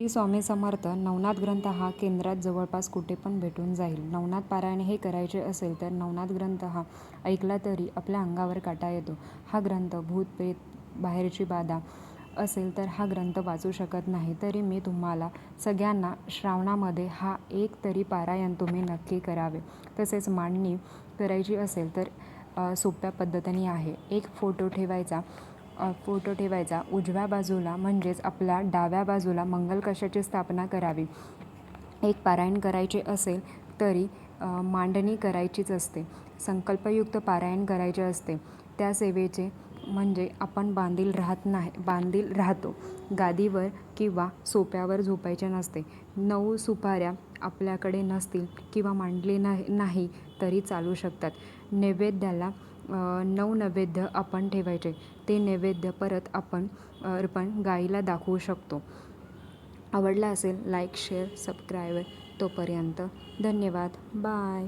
श्री स्वामी समर्थ नवनाथ ग्रंथ हा केंद्रात जवळपास कुठे पण भेटून जाईल. नवनाथ पारायण हे करायचे असेल तर नवनाथ ग्रंथ हा ऐकला तरी आपल्या अंगावर काटा येतो. हा ग्रंथ भूत प्रेत बाहेरची बाधा असेल तर हा ग्रंथ वाचू शकत नाही. तरी मी तुम्हाला सगळ्यांना श्रावणामध्ये हा एक तरी पारायण तुम्ही नक्की करावे. तसेच मांडणी करायची असेल तर सोप्या पद्धतीने आहे. एक फोटो ठेवायचा. फोटो ठेवायचा. उजव्या बाजूला म्हणजेच आपल्या डाव्या बाजूला मंगल कशाची स्थापना करावी? एक पारायण करायचे असेल तरी मांडणी करायचीच असते. संकल्पयुक्त पारायण करायचे असते. त्या सेवेचे म्हणजे आपण बांधील राहत नाही बांधील राहतो. गादीवर किंवा सोप्यावर झोपायचे नसते. नऊ सुपाऱ्या आपल्याकडे नसतील किंवा मांडली नाही नाही तरी चालू शकतात. नैवेद्याला नऊ नैवेद्य आपण ठेवायचे. ते नैवेद्य परत आपण अर्पण गाईला दाखवू शकतो. आवडला असेल लाईक शेअर सबस्क्राईब तोपर्यंत. धन्यवाद. बाय